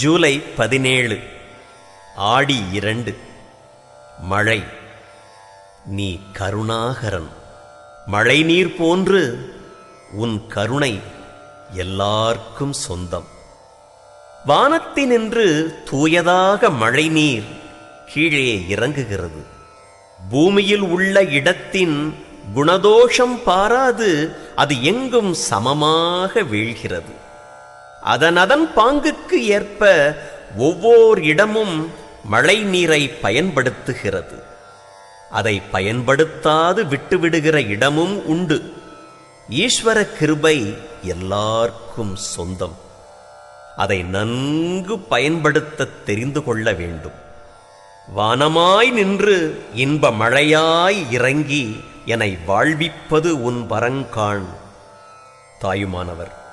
ஜூலை பதினேழு ஆடி இரண்டு. மழை நீ கருணாகரன். மழை நீர் போன்று உன் கருணை எல்லார்க்கும் சொந்தம். வானத்தினின்று தூயதாக மழை நீர் கீழே இறங்குகிறது. பூமியில் உள்ள இடத்தின் குணதோஷம் பாராது அது எங்கும் சமமாக வீழ்கிறது. அதனதன் பாங்குக்கு ஏற்ப ஒவ்வொரு இடமும் மழை நீரை பயன்படுத்துகிறது. அதை பயன்படுத்தாது விட்டுவிடுகிற இடமும் உண்டு. ஈஸ்வர கிருபை எல்லார்க்கும் சொந்தம். அதை நன்கு பயன்படுத்த தெரிந்து கொள்ள வேண்டும். வானமாய் நின்று இன்ப மழையாய் இறங்கி என்னை வாழ்விப்பது உன் வரங்காண். தாயுமானவர்.